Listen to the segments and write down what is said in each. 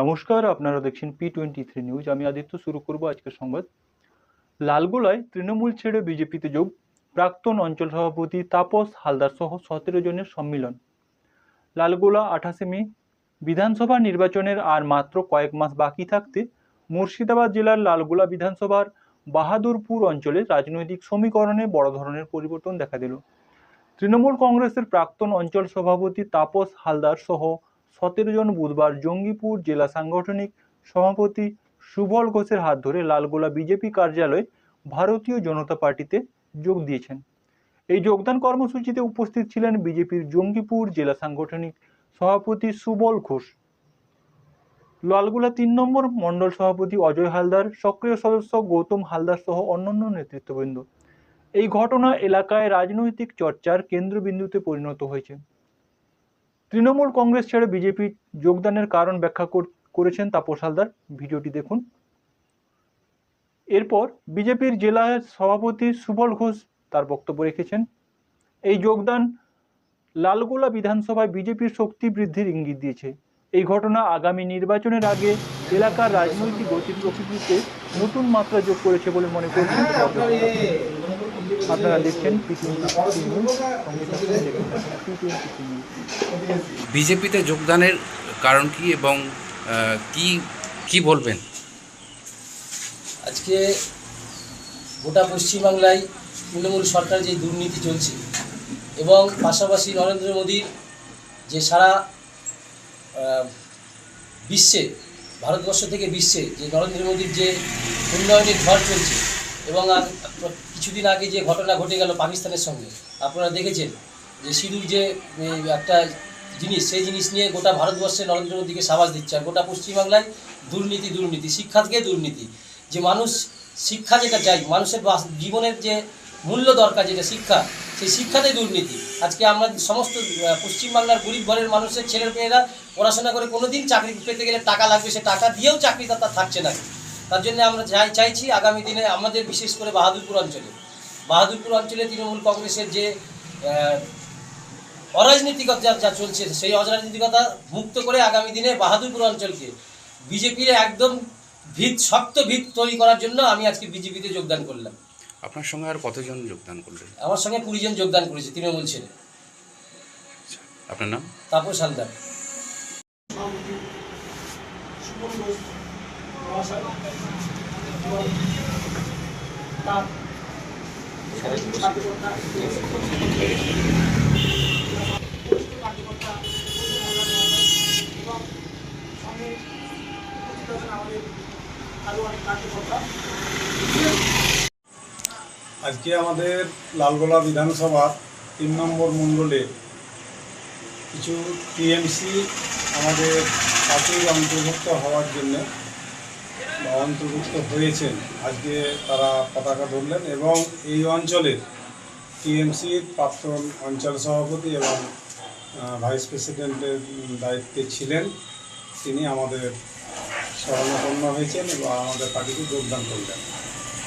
নমস্কার, আপনারা দেখছেন পি টোয়েন্টি থ্রি নিউজ আমি আদিত্য, শুরু করব আজকের সংবাদ। লালগোলায় তৃণমূল ছেড়ে বিজেপিতে যোগ। প্রাক্তন অঞ্চল সভাপতি তাপস হালদার সহ সতেরো জনের সম্মিলন। লালগোলা আঠাশে মে, বিধানসভা নির্বাচনের আর মাত্র কয়েক মাস বাকি থাকতে মুর্শিদাবাদ জেলার লালগোলা বিধানসভার বাহাদুরপুর অঞ্চলে রাজনৈতিক সমীকরণে বড় ধরনের পরিবর্তন দেখা দিল। তৃণমূল কংগ্রেসের প্রাক্তন অঞ্চল সভাপতি তাপস হালদার সহ সতেরো জন বুধবার জঙ্গিপুর জেলা সাংগঠনিক সভাপতি সুবল ঘোষের হাত ধরে লালগোলা বিজেপি কার্যালয়ে ভারতীয় জনতা পার্টিতে যোগ দিয়েছেন। এই যোগদান কর্মসূচিতে উপস্থিত ছিলেন বিজেপির জঙ্গিপুর জেলা সাংগঠনিক সভাপতি সুবল ঘোষ। লালগোলা তিন নম্বর মণ্ডল সভাপতি অজয় হালদার, সক্রিয় সদস্য গৌতম হালদার সহ অন্যান্য নেতৃত্ববৃন্দ। এই ঘটনা এলাকায় রাজনৈতিক চর্চার কেন্দ্রবিন্দুতে পরিণত হয়েছে। তৃণমূল কংগ্রেস ছেড়ে বিজেপি যোগদানের কারণ ব্যাখ্যা কর- করেছেন তাপস হালদার। ভিডিওটি দেখুন। এরপর বিজেপির জেলা সভাপতি সুবল ঘোষ তার বক্তব্য রেখেছেন। এই যোগদান লালগোলা বিধানসভায় বিজেপির শক্তি বৃদ্ধির ইঙ্গিত দিয়েছে। এই ঘটনা আগামী নির্বাচনের আগে এলাকার রাজনৈতিক গতি প্রকৃতিতে নতুন মাত্রা যোগ করেছে বলে মনে করছেন। আপনারা দেখছেন বিজেপিতে যোগদানের কারণ কি এবং কি কি বলবেন? আজকে গোটা পশ্চিমবাংলায় তৃণমূল সরকার যে দুর্নীতি চলছে এবং পাশাপাশি নরেন্দ্র মোদীর যে সারা আহ, বিশ্বে ভারতবর্ষ থেকে বিশ্বে যে নরেন্দ্র মোদীর যে উন্নয়নের ঝড় চলছে এবং আর কিছুদিন আগে যে ঘটনা ঘটে গেল পাকিস্তানের সঙ্গে, আপনারা দেখেছেন যে সিঁদুর যে একটা জিনিস, সেই জিনিস নিয়ে গোটা ভারতবর্ষে নরেন্দ্র মোদীকে সাবাস দিচ্ছে আর গোটা পশ্চিমবাংলায় দুর্নীতি দুর্নীতি শিক্ষা থেকে দুর্নীতি। যে মানুষ শিক্ষা যেটা চাই, মানুষের জীবনের যে মূল্য দরকার যেটা শিক্ষা, সেই শিক্ষাতে দুর্নীতি। আজকে আমরা সমস্ত পশ্চিমবাংলার গরিব ঘরের মানুষের ছেলের মেয়েরা পড়াশোনা করে কোনোদিন চাকরি পেতে গেলে টাকা লাগবে, সে টাকা দিয়েও চাকরি তার থাকছে না। তার জন্য আমরা চাই চাইছি আগামী দিনে আমাদের বিশেষ করে বাহাদুরপুর অঞ্চলে। বাহাদুরপুর অঞ্চলে তৃণমূল কংগ্রেসের যে অরাজনীতিকতা যা যা চলছে সেই অরাজনীতিকতা মুক্ত করে আগামী দিনে বাহাদুরপুর অঞ্চলকে বিজেপির একদম ভিত শক্ত ভিত তৈরি করার জন্য আমি আজকে বিজেপিতে যোগদান করলাম। আপনার সঙ্গে আর কতজন যোগদান করলেন? আমার সঙ্গে কুড়ি জন যোগদান করেছে তৃণমূল ছেড়ে। আপনার নাম? তাপস হালদার। আজকে আমাদের লালগোলা বিধানসভার তিন নম্বর মণ্ডলে কিছু টিএমসি আমাদের পার্টির অন্তর্ভুক্ত হওয়ার জন্য অন্তর্ভুক্ত হয়েছেন আজকে তারা পতাকা ধরলেন এবং এই অঞ্চলের টিএমসির প্রাক্তন অঞ্চল সভাপতি এবং ভাইস প্রেসিডেন্টের দায়িত্বে ছিলেন। তিনি আমাদের শরণাপন্ন হয়েছেন এবং আমাদের পার্টিতে যোগদান করলেন।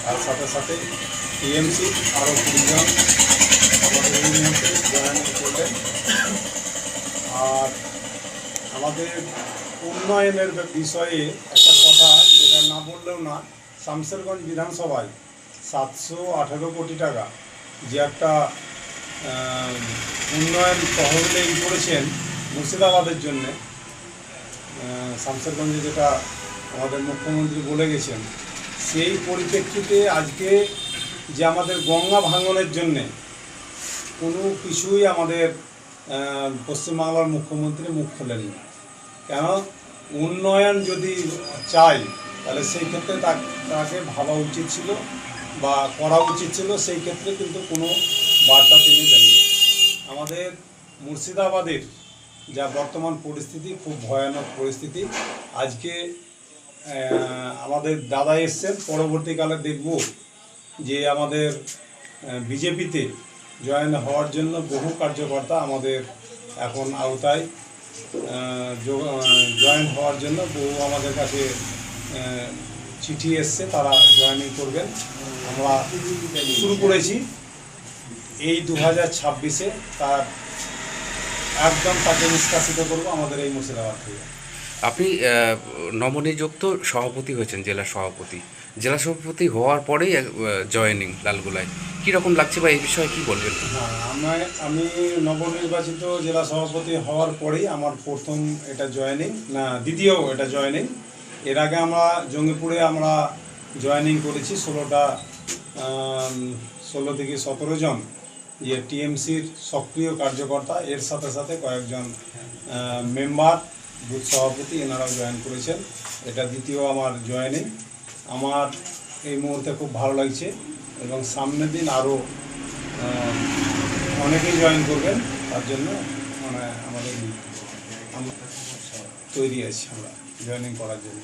তার সাথে সাথে টিএমসি আরও এই জয়েন করলেন। আর আমাদের উন্নয়নের বিষয়ে একটা কথা যেটা না বললেও না, শামসেরগঞ্জ বিধানসভায় সাতশো আঠেরো কোটি টাকা যে একটা উন্নয়ন তহবিলে ই করেছেন মুর্শিদাবাদের জন্যে শামসেরগঞ্জে যেটা আমাদের মুখ্যমন্ত্রী বলে গেছেন, সেই পরিপ্রেক্ষিতে আজকে যে আমাদের গঙ্গা ভাঙনের জন্যে কোনো কিছুই আমাদের পশ্চিমবাংলার মুখ্যমন্ত্রী মুখ খোলেননি। কেন? উন্নয়ন যদি চাই, তাহলে সেই ক্ষেত্রে তাকে ভাবা উচিত ছিল বা করা উচিত ছিল, সেই ক্ষেত্রে কিন্তু কোনো বার্তা তিনি দেননি। আমাদের মুর্শিদাবাদের যা বর্তমান পরিস্থিতি, খুব ভয়ানক পরিস্থিতি, আজকে আমাদের দাদা এসছেন, পরবর্তীকালে দেখব যে আমাদের বিজেপিতে জয়েন হওয়ার জন্য বহু কার্যকর্তা আমাদের এখন আওতায় জয়েন হওয়ার জন্য বহু আমাদের কাছে চিঠি এসছে, তারা জয়েনিং করবেন। আমরা শুরু করেছি। এই দু হাজার ছাব্বিশে তার একদম তাকে নিষ্কাশিত করব, আমাদের এই মুর্শিদাবাদ থেকে। আপনি নবনিযুক্ত সভাপতি হয়েছেন, জেলা সভাপতি। জেলা সভাপতি হওয়ার পরেই জয়েনিং লালগোলায়। কীরকম লাগছে বা এই বিষয়ে কি বলবেন? হ্যাঁ আমি আমি নবনির্বাচিত জেলা সভাপতি হওয়ার পরেই আমার প্রথম এটা জয়েনিং না, দ্বিতীয় এটা জয়েনিং এর আগে আমরা জঙ্গিপুরে আমরা জয়েনিং করেছি ষোলোটা ষোলো থেকে সতেরো জন ইয়ে টিএমসির সক্রিয় কার্যকর্তা। এর সাথে সাথে কয়েকজন মেম্বার বুথ সভাপতি এনারাও জয়েন করেছেন। এটা দ্বিতীয় আমার জয়েনিং আমার এই মুহূর্তে খুব ভালো লাগছে এবং সামনের দিন আরও অনেকেই জয়েন করবেন। তার জন্য মানে আমাদের তৈরি আছি আমরা জয়েনিং করার জন্য।